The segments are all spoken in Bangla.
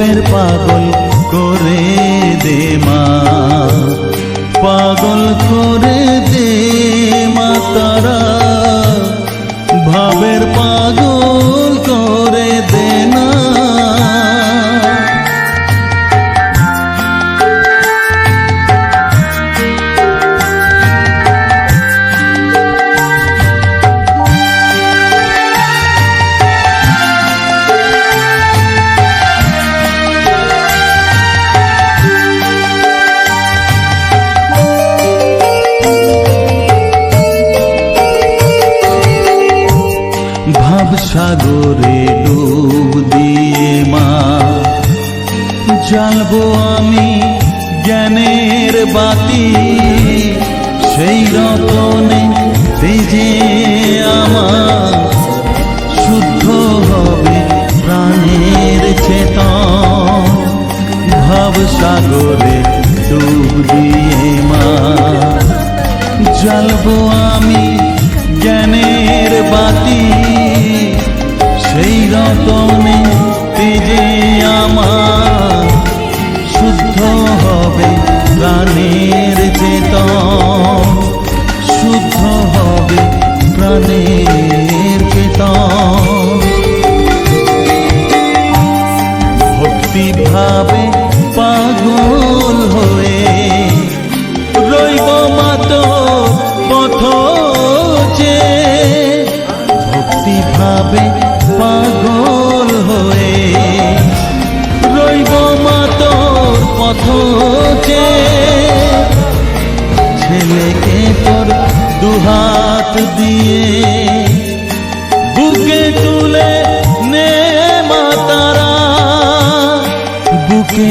ভাবের পাগল করে দে মা। পাগল করে দে মা তারা। ভাবের পাগল করে দে সাগরে ডুব দিয়ে মা। জ্বালবো আমি জ্ঞানের বাতি, সেই রতনে তেজে আমার শুদ্ধ হবে প্রাণের চেতন, ভাব সাগরে ডুব দিয়ে মা। জ্বালবো আমি রতনে তেজে আমার শুদ্ধ হবে প্রাণের চেতন। শুদ্ধ হবে প্রাণের চেতন। ভক্তি ভাবে পাগল হয়ে রইব মাত পাগল হয়ে রইব মাতর পথ যে। ছেলেকে তোর দুহাত দিয়ে বুকে তুলে নে মাতারা বুকে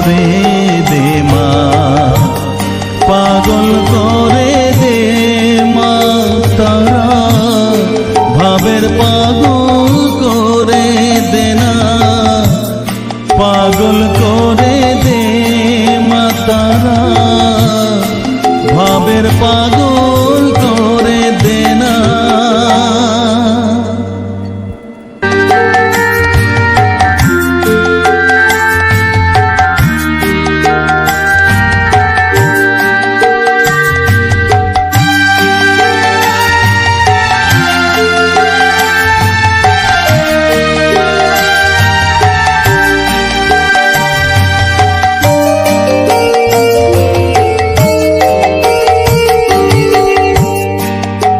the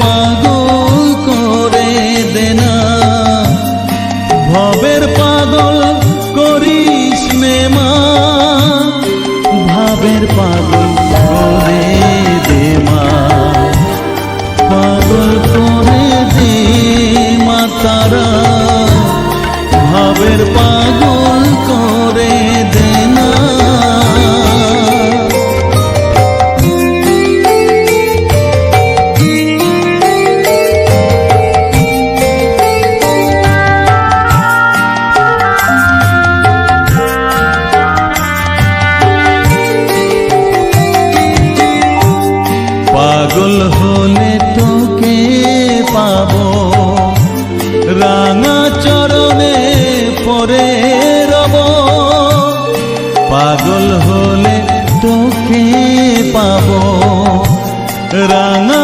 পার মুখে পাব। রাঙা